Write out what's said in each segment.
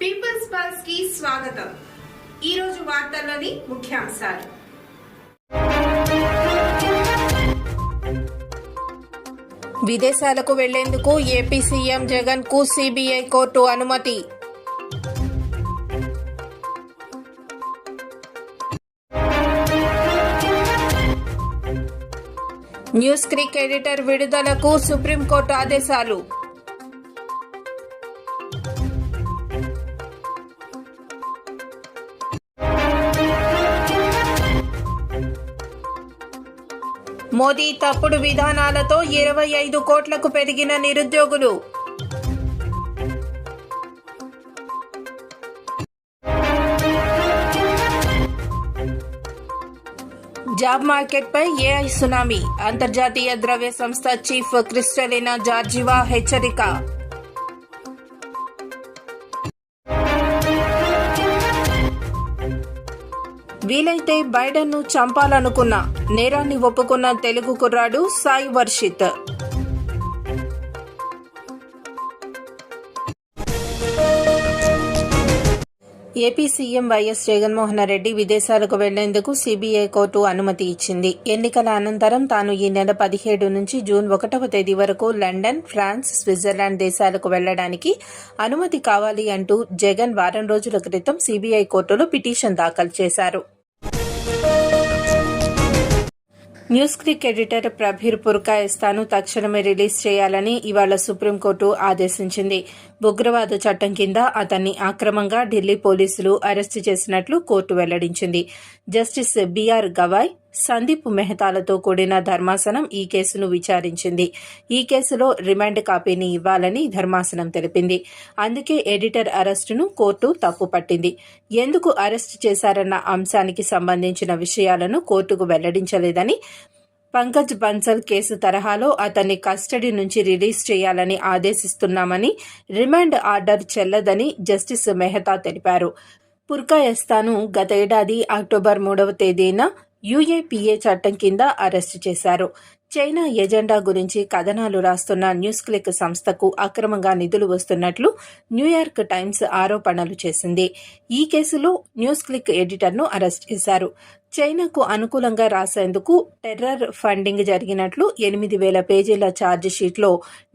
Peoples పల్స్కి స్వాగతం. ఈ రోజు వార్తల్లోని ముఖ్యాంశాలు. విదేశాలకు వెళ్ళేందుకు ఏపీ సీఎం జగన్కు సిబిఐ కోర్టు అనుమతి. న్యూస్ క్రిక్ ఎడిటర్ విడుదలకు సుప్రీంకోర్టు ఆదేశాలు. మోదీ తప్పుడు విధానాలతో ఇరవై ఐదు కోట్లకు పెరిగిన నిరుద్యోగులు. జాబ్ మార్కెట్పై ఏఐ సునామీ. అంతర్జాతీయ ద్రవ్య సంస్థ చీఫ్ క్రిస్టలినా జార్జివా హెచ్చరిక. వీలైతే బైడెన్ను చంపాలనుకున్న నేరాన్ని ఒప్పుకున్న తెలుగు కుర్రాడు Sai Varshith. AP CM YS Jaganmohan Reddy విదేశాలకు వెళ్ళేందుకు సీబీఐ కోర్టు అనుమతి ఇచ్చింది. ఎన్నికల అనంతరం తాను ఈ నెల పదిహేడు నుంచి జూన్ ఒకటవ తేదీ వరకు లండన్ ఫ్రాన్స్ స్విట్జర్లాండ్ దేశాలకు వెళ్ళడానికి అనుమతి కావాలి అంటూ జగన్ వారం రోజుల క్రితం సీబీఐ కోర్టులో పిటిషన్ దాఖలు చేశారు. న్యూస్ క్లిక్ ఎడిటర్ ప్రభీర్ పుర్కాయస్తాను తక్షణమే రిలీజ్ చేయాలని ఇవాళ సుప్రీంకోర్టు ఆదేశించింది. ఉగ్రవాద చట్టం కింద అతన్ని అక్రమంగా ఢిల్లీ పోలీసులు అరెస్టు చేసినట్లు కోర్టు వెల్లడించింది. జస్టిస్ బీఆర్ గవాయ్ సందీప్ మెహతాలతో కూడిన ధర్మాసనం ఈ కేసును విచారించింది. ఈ కేసులో రిమాండ్ కాపీని ఇవ్వాలని ధర్మాసనం తెలిపింది. అందుకే ఎడిటర్ అరెస్టును కోర్టు తప్పుపట్టింది ఎందుకు అరెస్టు చేశారన్న అంశానికి సంబంధించిన విషయాలను కోర్టుకు వెల్లడించలేదని పంకజ్ బన్సల్ కేసు తరహాలో అతన్ని కస్టడీ నుంచి రిలీజ్ చేయాలని ఆదేశిస్తున్నామని రిమాండ్ ఆర్డర్ చెల్లదని జస్టిస్ మెహతా తెలిపారు. పుర్కాయస్తాను గతేడాది అక్టోబర్ మూడవ తేదీన యుఏపీఏ చట్టం కింద అరెస్టు చేశారు. చైనా ఎజెండా గురించి కథనాలు రాస్తున్న న్యూస్ క్లిక్ సంస్థకు అక్రమంగా నిధులు వస్తున్నట్లు న్యూయార్క్ టైమ్స్ ఆరోపణలు చేసింది. ఈ కేసులో న్యూస్ క్లిక్ ఎడిటర్ను అరెస్ట్ చేశారు. చైనాకు అనుకూలంగా రాసేందుకు టెర్రర్ ఫండింగ్ జరిగినట్లు ఎనిమిది వేల పేజీల ఛార్జ్ షీట్లో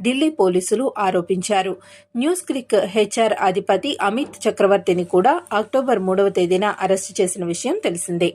ఢిల్లీ పోలీసులు ఆరోపించారు. న్యూస్ క్రిక్ హెచ్ఆర్ అధిపతి అమిత్ చక్రవర్తిని కూడా అక్టోబర్ మూడవ తేదీన అరెస్టు చేసిన విషయం తెలిసిందే.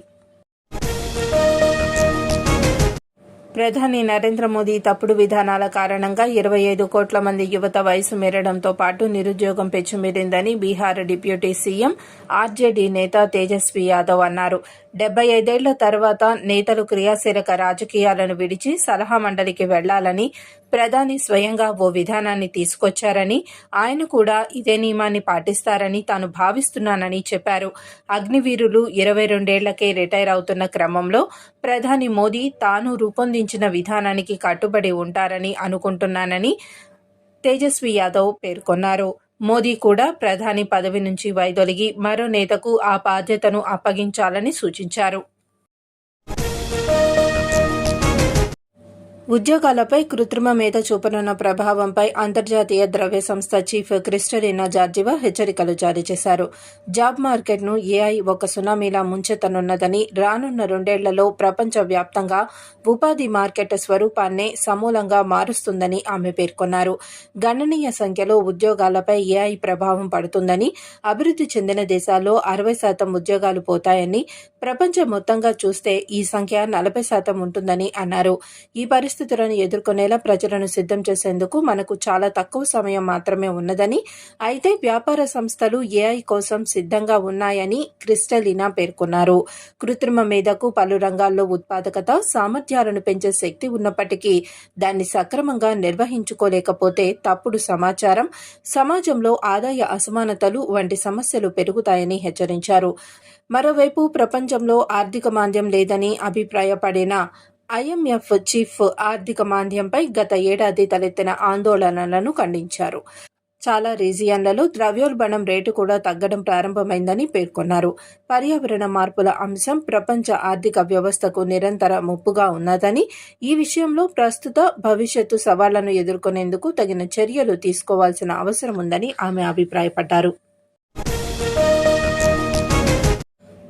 ప్రధాని నరేంద్ర మోదీ తప్పుడు విధానాల కారణంగా ఇరవై ఐదు కోట్ల మంది యువత వయసు మేరడంతో పాటు నిరుద్యోగం పెచ్చుమీరిందని బీహార్ డిప్యూటీ సీఎం ఆర్జేడీ నేత తేజస్వి యాదవ్ అన్నారు. డెబ్బై ఐదేళ్ళ తర్వాత నేతలు క్రియాశీలక రాజకీయాలను విడిచి సలహా మండలికి వెళ్ళాలని ప్రధాని స్వయంగా ఓ విధానాన్ని తీసుకొచ్చారని ఆయన కూడా ఇదే నియమాన్ని పాటిస్తారని తాను భావిస్తున్నానని చెప్పారు. అగ్నివీరులు ఇరవై రెండేళ్ళకే రిటైర్ అవుతున్న క్రమంలో ప్రధాని మోదీ తాను రూపొందించిన విధానానికి కట్టుబడి ఉంటారని అనుకుంటున్నానని తేజస్వి యాదవ్ పేర్కొన్నారు. మోదీ కూడా ప్రధాని పదవి నుంచి వైదొలిగి మరో నేతకు ఆ బాధ్యతను అప్పగించాలని సూచించారు. ఉద్యోగాలపై కృత్రిమ మేధ చూపనున్న ప్రభావంపై అంతర్జాతీయ ద్రవ్య సంస్థ చీఫ్ క్రిస్టలినా జార్జివా హెచ్చరికలు జారీ చేశారు. జాబ్ మార్కెట్ను ఏఐ ఒక సునామీలా ముంచెత్తనున్నదని రానున్న రెండేళ్ళలో ప్రపంచవ్యాప్తంగా ఉపాధి మార్కెట్ స్వరూపాన్నే సమూలంగా మారుస్తుందని ఆమె పేర్కొన్నారు. గణనీయ సంఖ్యలో ఉద్యోగాలపై ఏఐ ప్రభావం పడుతుందని అభివృద్ధి చెందిన దేశాల్లో అరవై శాతం ఉద్యోగాలు పోతాయని ప్రపంచం మొత్తంగా చూస్తే ఈ సంఖ్య నలభై శాతం ఉంటుందని అన్నారు. ఈ పరిస్థితి పరిస్థితులను ఎదుర్కొనేలా ప్రజలను సిద్ధం చేసేందుకు మనకు చాలా తక్కువ సమయం మాత్రమే ఉన్నదని అయితే వ్యాపార సంస్థలు ఏఐ కోసం సిద్ధంగా ఉన్నాయని క్రిస్టలినా పేర్కొన్నారు. కృత్రిమ మేధకు పలు రంగాల్లో ఉత్పాదకత సామర్థ్యాలను పెంచే శక్తి ఉన్నప్పటికీ దాన్ని సక్రమంగా నిర్వహించుకోలేకపోతే తప్పుడు సమాచారం సమాజంలో ఆదాయ అసమానతలు వంటి సమస్యలు పెరుగుతాయని హెచ్చరించారు. మరోవైపు ప్రపంచంలో ఆర్థిక మాంద్యం లేదని అభిప్రాయపడిన ఐఎంఎఫ్ చీఫ్ ఆర్థిక మాంద్యంపై గత ఏడాది తలెత్తిన ఆందోళనలను ఖండించారు. చాలా రీజియన్లలో ద్రవ్యోల్బణం రేటు కూడా తగ్గడం ప్రారంభమైందని పేర్కొన్నారు. పర్యావరణ మార్పుల అంశం ప్రపంచ ఆర్థిక వ్యవస్థకు నిరంతర ముప్పుగా ఉన్నదని ఈ విషయంలో ప్రస్తుత భవిష్యత్తు సవాళ్ళను ఎదుర్కొనేందుకు తగిన చర్యలు తీసుకోవాల్సిన అవసరం ఉందని ఆమె అభిప్రాయపడ్డారు.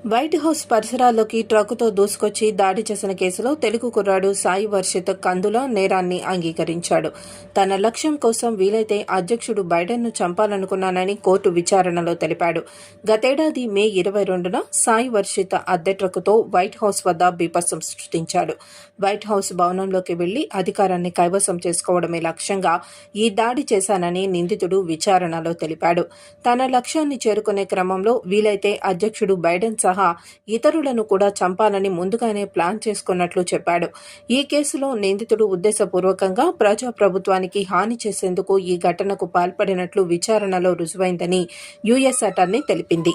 వైట్ హౌస్ పరిసరాల్లోకి ట్రక్కుతో దూసుకొచ్చి దాడి చేసిన కేసులో తెలుగు కుర్రాడు సాయి వర్షిత్ కందుల నేరాన్ని అంగీకరించాడు. తన లక్ష్యం కోసం వీలైతే అధ్యక్షుడు బైడెన్ను చంపాలనుకున్నానని కోర్టు విచారణలో తెలిపాడు. గతేడాది మే ఇరవై రెండున సాయి వర్షిత్ అద్దె ట్రక్కుతో వైట్ హౌస్ వద్ద బీపత్సం సృష్టించాడు. వైట్ హౌస్ భవనంలోకి వెళ్ళి అధికారాన్ని కైవసం చేసుకోవడమే లక్ష్యంగా ఈ దాడి చేశానని నిందితుడు విచారణలో తెలిపాడు. తన లక్ష్యాన్ని చేరుకునే క్రమంలో వీలైతే అధ్యక్షుడు బైడెన్ సహా ఇతరులను కూడా చంపాలని ముందుగానే ప్లాన్ చేసుకున్నట్లు చెప్పాడు. ఈ కేసులో నిందితుడు ఉద్దేశపూర్వకంగా ప్రజాప్రభుత్వానికి హాని చేసేందుకు ఈ ఘటనకు పాల్పడినట్లు విచారణలో రుజువైందని యుఎస్ అటార్నీ తెలిపింది.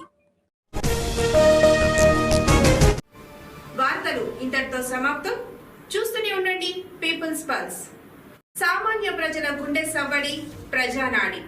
వార్తలు ఇంతటితో సమాప్తం. చూస్తూనే ఉండండి పీపుల్స్ పల్స్. సామాన్య ప్రజల గుండె సవ్వడి ప్రజానాడి.